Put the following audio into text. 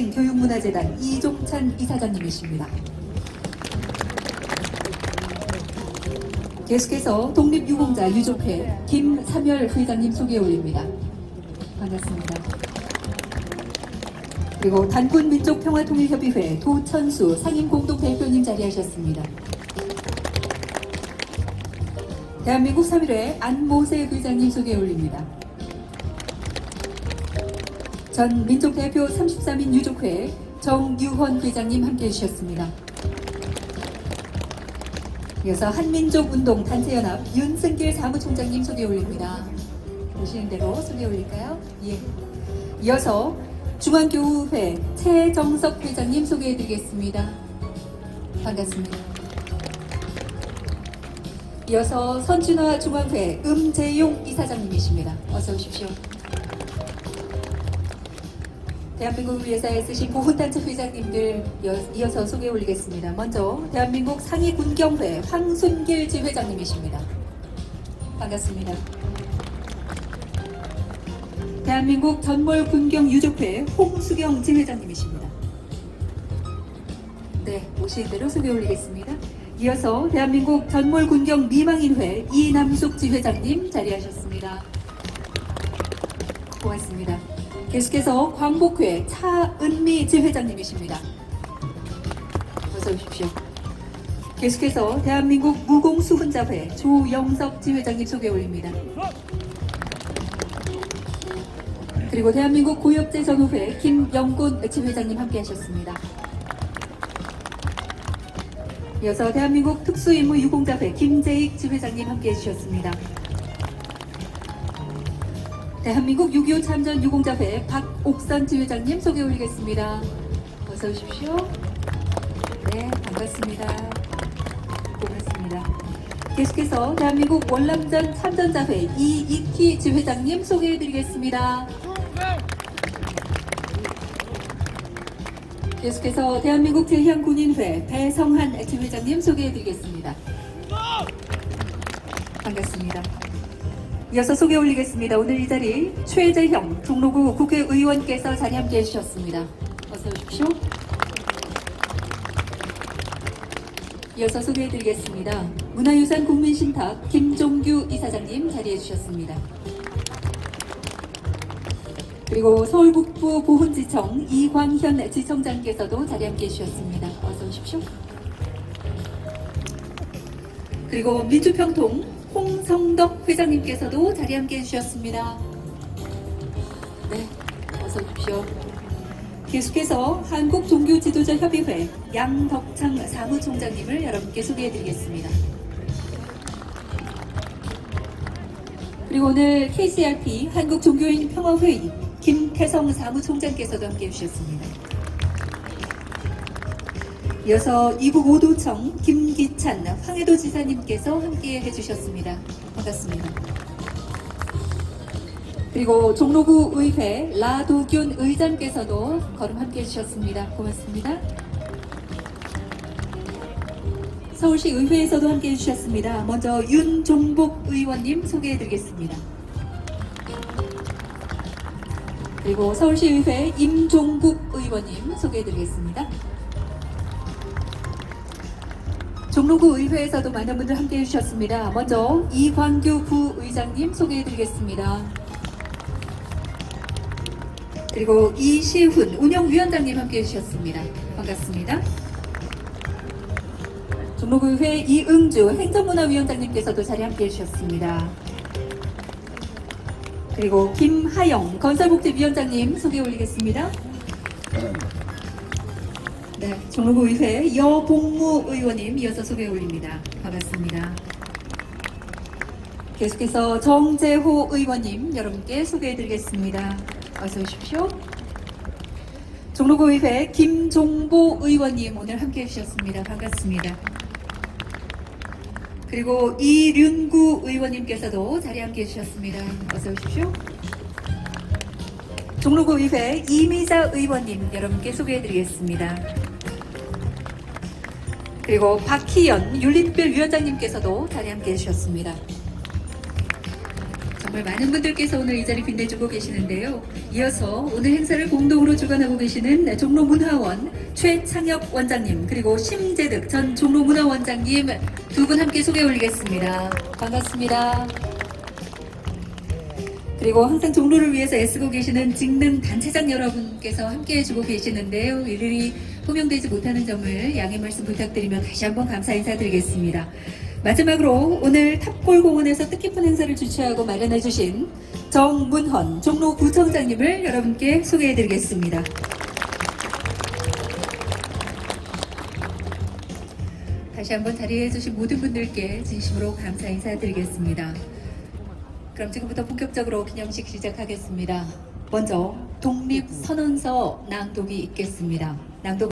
평생교육문화재단 이종찬 이사장님이십니다. 계속해서 독립유공자 유족회 김삼열 회장님 소개 올립니다. 반갑습니다. 그리고 단군 민족평화통일협의회 도천수 상임공동대표님 자리하셨습니다. 대한민국 3.1회 안모세 회장님 소개 올립니다. 전 민족대표 33인 유족회 정유헌 회장님 함께 해주셨습니다. 이어서 한민족운동 단체연합 윤승길 사무총장님 소개 올립니다. 보시는 대로 소개 올릴까요? 예. 이어서 중앙교우회 최정석 회장님 소개해드리겠습니다. 반갑습니다. 이어서 선진화 중앙회 음재용 이사장님이십니다. 어서 오십시오. 대한민국을 위해서 애쓰신 보훈단체 회장님들 이어- 이어서 소개 올리겠습니다. 먼저 대한민국 상위군경회 황순길 지회장님이십니다. 반갑습니다. 대한민국 전몰군경유족회 홍수경 지회장님이십니다. 네, 오신 대로 소개 올리겠습니다. 이어서 대한민국 전몰군경 미망인회 이남숙 지회장님 자리하셨습니다. 고맙습니다. 계속해서 광복회 차은미 지회장님이십니다. 어서 오십시오. 계속해서 대한민국 무공수훈자회 조영석 지회장님 소개 올립니다. 그리고 대한민국 고엽제 전후회 김영곤 지회장님 함께 하셨습니다. 이어서 대한민국 특수임무 유공자회 김재익 지회장님 함께 해주셨습니다. 대한민국 6.25 참전 유공자회 박옥선 지회장님 소개 올리겠습니다. 어서 오십시오. 네, 반갑습니다. 고맙습니다. 계속해서 대한민국 월남전 참전자회 이익희 지회장님 소개해드리겠습니다. 계속해서 대한민국 대향군인회 배성한 지회장님 소개해드리겠습니다. 반갑습니다. 이어서 소개 올리겠습니다. 오늘 이 자리 최재형 종로구 국회의원께서 자리 함께 해 주셨습니다. 어서 오십시오. 이어서 소개해드리겠습니다. 문화유산 국민신탁 김종규 이사장님 자리해 주셨습니다. 그리고 서울북부 보훈지청 이광현 지청장께서도 자리 함께 해주셨습니다. 어서 오십시오. 그리고 민주평통 홍성덕 회장님께서도 자리 함께 해주셨습니다. 네, 어서 오십시오. 계속해서 한국종교지도자협의회 양덕창 사무총장님을 여러분께 소개해드리겠습니다. 그리고 오늘 KCRP 한국종교인 평화회의 김태성 사무총장께서도 함께 해주셨습니다. 이어서 이북 오도청 김기찬 황해도 지사님께서 함께 해주셨습니다. 반갑습니다. 그리고 종로구 의회 라도균 의장께서도 걸음 함께 해주셨습니다. 고맙습니다. 서울시 의회에서도 함께 해주셨습니다. 먼저 윤종복 의원님 소개해드리겠습니다. 그리고 서울시 의회 임종국 의원님 소개해드리겠습니다. 종로구 의회에서도 많은 분들 함께 해주셨습니다. 먼저 이광규 부의장님 소개해드리겠습니다. 그리고 이시훈 운영위원장님 함께 해주셨습니다. 반갑습니다. 종로구 의회 이응주 행정문화위원장님께서도 자리 함께 해주셨습니다. 그리고 김하영 건설복지위원장님 소개 올리겠습니다. 네, 종로구의회 여봉무 의원님 이어서 소개 올립니다. 반갑습니다. 계속해서 정재호 의원님 여러분께 소개해드리겠습니다. 어서 오십시오. 종로구의회 김종보 의원님 오늘 함께 해주셨습니다. 반갑습니다. 그리고 이륜구 의원님께서도 자리 함께 해주셨습니다. 어서 오십시오. 종로구의회 이미자 의원님 여러분께 소개해드리겠습니다. 그리고 박희연 윤린별 위원장님께서도 자리 함께 해주셨습니다. 자, 정말 많은 분들께서 오늘 이 자리 빛내주고 계시는데요. 이어서 오늘 행사를 공동으로 주관하고 계시는 종로문화원 최창혁 원장님 그리고 심재득 전 종로문화원장님 두 분 함께 소개 올리겠습니다. 반갑습니다. 그리고 항상 종로를 위해서 애쓰고 계시는 직능 단체장 여러분께서 함께 해 주고 계시는데요. 일일이 호명되지 못하는 점을 양해 말씀 부탁드리며 다시 한번 감사 인사드리겠습니다. 마지막으로 오늘 탑골공원에서 뜻깊은 행사를 주최하고 마련해 주신 정문헌 종로구청장님을 여러분께 소개해 드리겠습니다. 다시 한번 자리해 주신 모든 분들께 진심으로 감사 인사드리겠습니다. 그럼 지금부터 본격적으로 기념식 시작하겠습니다. 먼저 독립선언서 낭독이 있겠습니다. 낭독